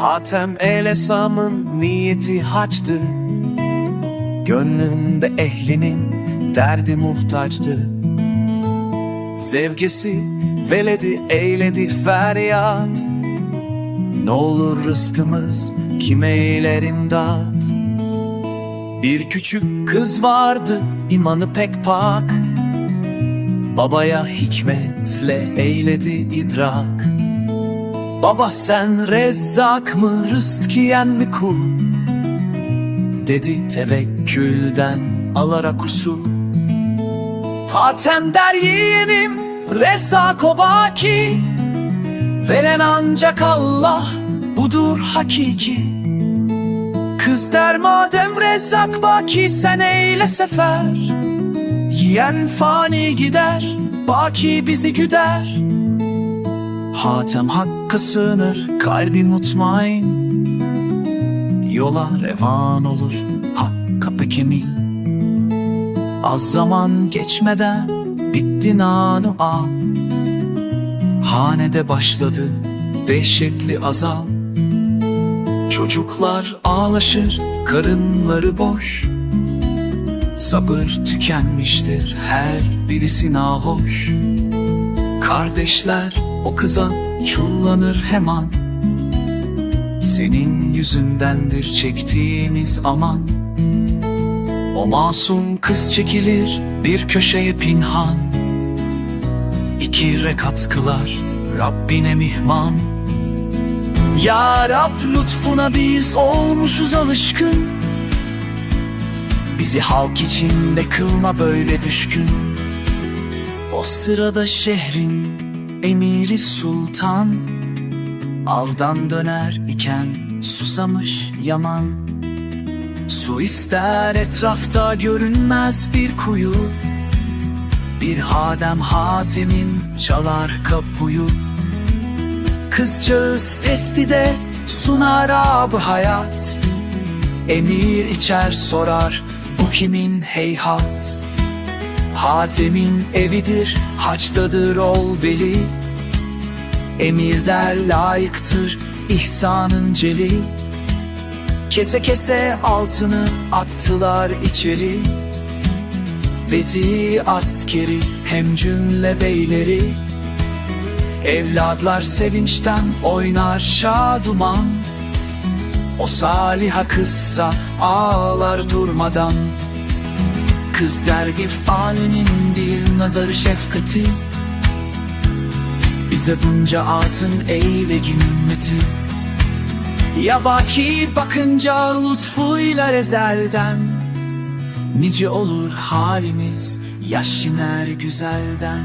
Hatem el Esam'ın niyeti haçtı. Gönlünde ehlinin derdi muhtaçtı. Sevgisi veledi eyledi feryat. Ne olur rızkımız kime eyler imdat Bir küçük kız vardı imanı pek pak. Babaya hikmetle eyledi idrak Baba sen rezzak mı rızk yiyen mi kul Dedi tevekkülden alarak usul Hatem der yeğenim rezzak o baki. Veren ancak Allah budur hakiki. Kız der madem rezzak baki sen eyle sefer. Yiyen fani gider baki bizi güder Hatem hakka sığınır kalbi mutmain. Yola revan olur hakka pek emin. Az zaman geçmeden bitti nanu a. Hanede başladı dehşetli azal. Çocuklar ağlaşır karınları boş. Sabır tükenmiştir her birisi nahoş Kardeşler o kıza çullanır hemen. Senin yüzündendir çektiğimiz aman. O masum kız çekilir bir köşeye pinhan. İki rekat kılar Rabbine mihman. Ya Rab lütfuna biz olmuşuz alışkın. Bizi halk içinde kılma böyle düşkün O sırada şehrin emiri sultan Avdan döner iken susamış yaman. Su ister etrafta görünmez bir kuyu Bir hadem hatemin çalar kapuyu. Kızcağız testide sunar ab hayat Emir içer sorar bu kimin heyhat Hatem'in evidir haçtadır ol veli. Emir layıktır ihsanın celi. Kese kese altını attılar içeri. Vezi askeri hem cümle beyleri. Evladlar sevinçten oynar şaduman. O saliha kızsa ağlar durmadan Kız dergi fanenin bir nazarı şefkati. Bize bunca altın eyle gümmeti Ya baki bakınca lütfuyla ezelden. Nice olur halimiz yaş iner güzelden